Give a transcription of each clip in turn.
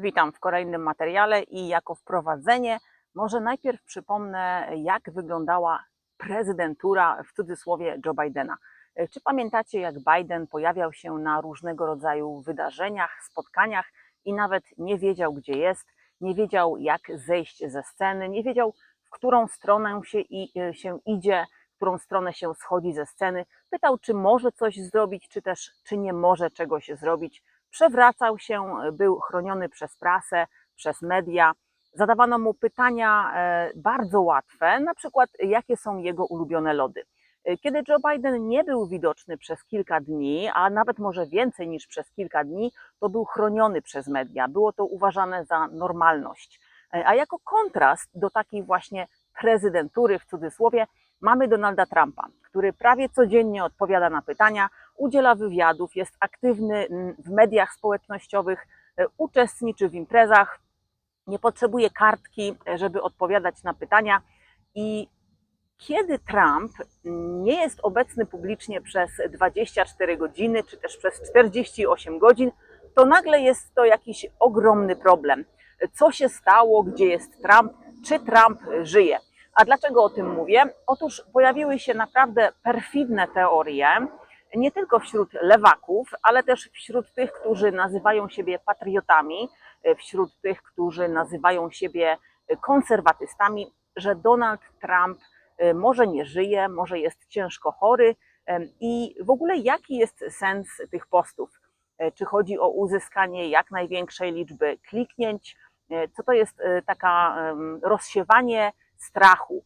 Witam w kolejnym materiale i jako wprowadzenie może najpierw przypomnę, jak wyglądała prezydentura w cudzysłowie Joe Bidena. Czy pamiętacie, jak Biden pojawiał się na różnego rodzaju wydarzeniach, spotkaniach i nawet nie wiedział, gdzie jest, nie wiedział, jak zejść ze sceny, nie wiedział, w którą stronę się, i, się idzie, w którą stronę się schodzi ze sceny. Pytał, czy może coś zrobić, czy też czy nie może czegoś zrobić przewracał się, był chroniony przez prasę, przez media. Zadawano mu pytania e, bardzo łatwe, na przykład jakie są jego ulubione lody. E, Kiedy Joe Biden nie był widoczny przez kilka dni, a nawet może więcej niż przez kilka dni, to był chroniony przez media. Było to uważane za normalność. E, A jako kontrast do takiej właśnie prezydentury w cudzysłowie mamy Donalda Trumpa, który prawie codziennie odpowiada na pytania, udziela wywiadów, jest aktywny mm, w mediach społecznościowych, e, uczestniczy w imprezach, nie potrzebuje kartki, e, żeby odpowiadać na pytania. I kiedy Trump nie jest obecny publicznie przez 24 godziny, czy też przez 48 godzin, to nagle jest to jakiś ogromny problem. Co się stało, gdzie jest Trump, czy Trump żyje? A dlaczego o tym mówię? Otóż pojawiły się naprawdę perfidne teorie, nie tylko wśród lewaków, ale też wśród tych, którzy nazywają siebie patriotami, wśród tych, którzy nazywają siebie konserwatystami, że Donald Trump y, może nie żyje, może jest ciężko chory i w ogóle jaki jest sens tych postów? E, Czy chodzi o uzyskanie jak największej liczby kliknięć? E, Co to jest e, taka rozsiewanie strachu?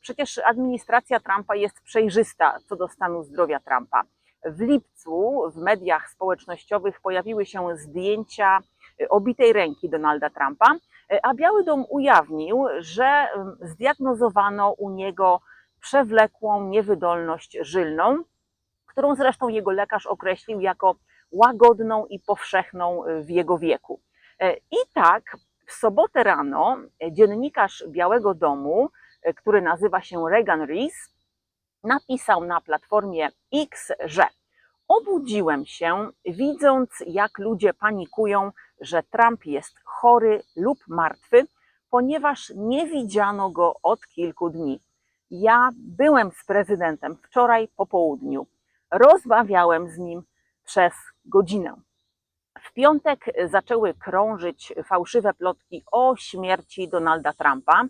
Przecież administracja Trumpa jest przejrzysta co do stanu zdrowia Trumpa. W lipcu w mediach społecznościowych pojawiły się zdjęcia e, obitej ręki Donalda Trumpa, e, a Biały Dom ujawnił, że zdiagnozowano u niego przewlekłą niewydolność żylną, którą zresztą jego lekarz określił jako łagodną i powszechną e, w jego wieku. E, I tak w sobotę rano e, dziennikarz Białego Domu, e, który nazywa się Reagan Rees, napisał na platformie X, że obudziłem się, widząc, jak ludzie panikują, że Trump jest chory lub martwy, ponieważ nie widziano go od kilku dni. Ja byłem z prezydentem wczoraj po południu. Rozmawiałem z nim przez godzinę. W piątek zaczęły krążyć fałszywe plotki o śmierci Donalda Trumpa.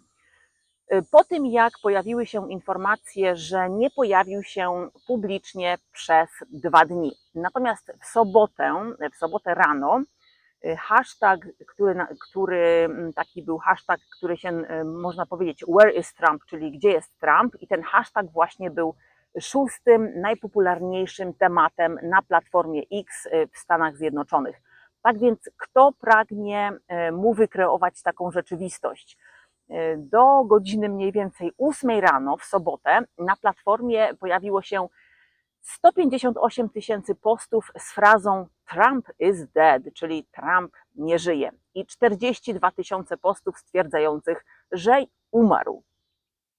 Po tym, jak pojawiły się informacje, że nie pojawił się publicznie przez dwa dni. Natomiast w sobotę, w sobotę rano, y, hashtag, który, który mm, taki był hashtag, który się y, można powiedzieć Where is Trump, czyli gdzie jest Trump, i ten hashtag właśnie był szóstym najpopularniejszym tematem na platformie X y, w Stanach Zjednoczonych. Tak więc, kto pragnie y, mu wykreować taką rzeczywistość? Y, Do godziny mniej więcej 8 rano w sobotę na platformie pojawiło się 158 tysięcy postów z frazą Trump is dead, czyli Trump nie żyje, i 42 tysiące postów stwierdzających, że umarł.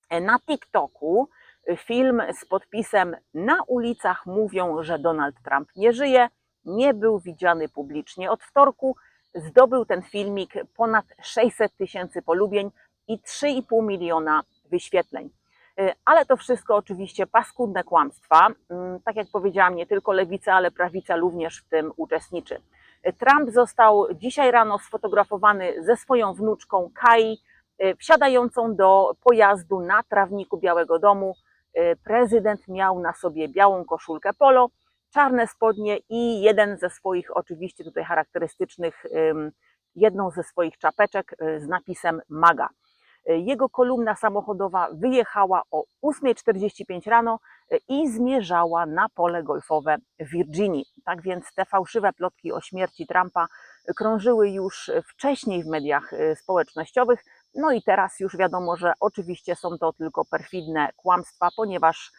E, Na TikToku film z podpisem Na ulicach mówią, że Donald Trump nie żyje, nie był widziany publicznie od wtorku. Zdobył ten filmik ponad 600 tysięcy polubień i 3,5 miliona wyświetleń. Y, Ale to wszystko oczywiście paskudne kłamstwa. Mm, Tak jak powiedziałam, nie tylko lewica, ale prawica również w tym uczestniczy. Y, Trump został dzisiaj rano sfotografowany ze swoją wnuczką Kai, y, wsiadającą do pojazdu na trawniku Białego Domu. Prezydent miał na sobie białą koszulkę polo, czarne spodnie i jeden ze swoich, oczywiście tutaj charakterystycznych, jedną ze swoich czapeczek z napisem MAGA. Y, Jego kolumna samochodowa wyjechała o 8.45 rano y, i zmierzała na pole golfowe w Virginii. Tak więc te fałszywe plotki o śmierci Trumpa krążyły już wcześniej w mediach y, społecznościowych. No i teraz już wiadomo, że oczywiście są to tylko perfidne kłamstwa, ponieważ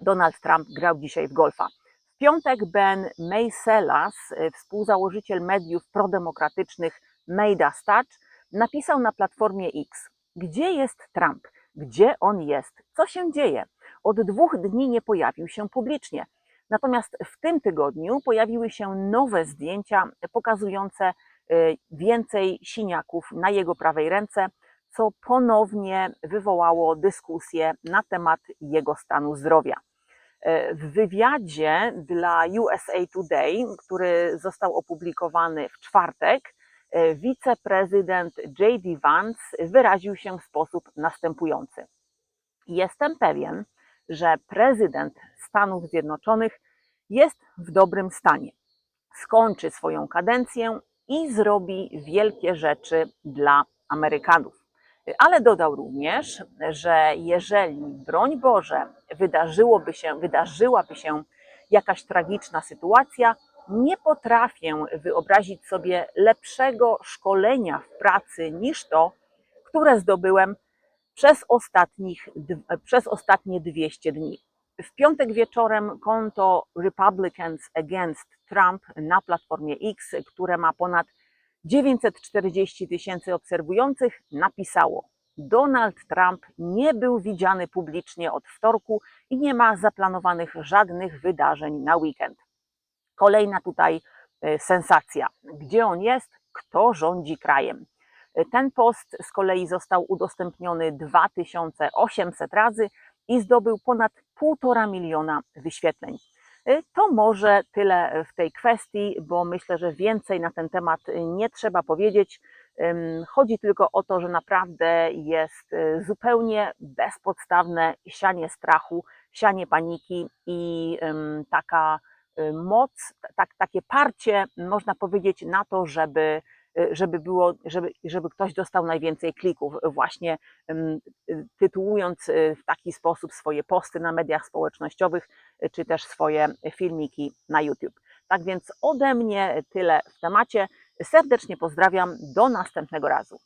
Donald Trump grał dzisiaj w golfa. W piątek Ben Meiselas, y, współzałożyciel mediów prodemokratycznych Meidas Touch, napisał na platformie X: Gdzie jest Trump? Gdzie on jest? Co się dzieje? Od dwóch dni nie pojawił się publicznie. Natomiast w tym tygodniu pojawiły się nowe zdjęcia pokazujące y, więcej siniaków na jego prawej ręce, co ponownie wywołało dyskusję na temat jego stanu zdrowia. E, W wywiadzie dla USA Today, który został opublikowany w czwartek, wiceprezydent J.D. Vance wyraził się w sposób następujący. Jestem pewien, że prezydent Stanów Zjednoczonych jest w dobrym stanie. Skończy swoją kadencję i zrobi wielkie rzeczy dla Amerykanów. Ale dodał również, że jeżeli, broń Boże, wydarzyłoby się, wydarzyłaby się jakaś tragiczna sytuacja, nie potrafię wyobrazić sobie lepszego szkolenia w pracy niż to, które zdobyłem przez, ostatnich, przez ostatnie 200 dni. W piątek wieczorem konto Republicans Against Trump na platformie X, które ma ponad 940 tysięcy obserwujących, napisało: Donald Trump nie był widziany publicznie od wtorku i nie ma zaplanowanych żadnych wydarzeń na weekend. Kolejna tutaj e, sensacja. Gdzie on jest? Kto rządzi krajem? E, Ten post z kolei został udostępniony 2800 razy i zdobył ponad 1,5 miliona wyświetleń. Y, To może tyle w tej kwestii, bo myślę, że więcej na ten temat nie trzeba powiedzieć. Chodzi tylko o to, że naprawdę jest zupełnie bezpodstawne sianie strachu, sianie paniki i taka moc, tak, takie parcie, można powiedzieć, na to, żeby, y, żeby, było, żeby, żeby ktoś dostał najwięcej klików, właśnie y, tytułując y, w taki sposób swoje posty na mediach społecznościowych, y, czy też swoje filmiki na YouTube. Tak więc ode mnie tyle w temacie. Serdecznie pozdrawiam. Do następnego razu.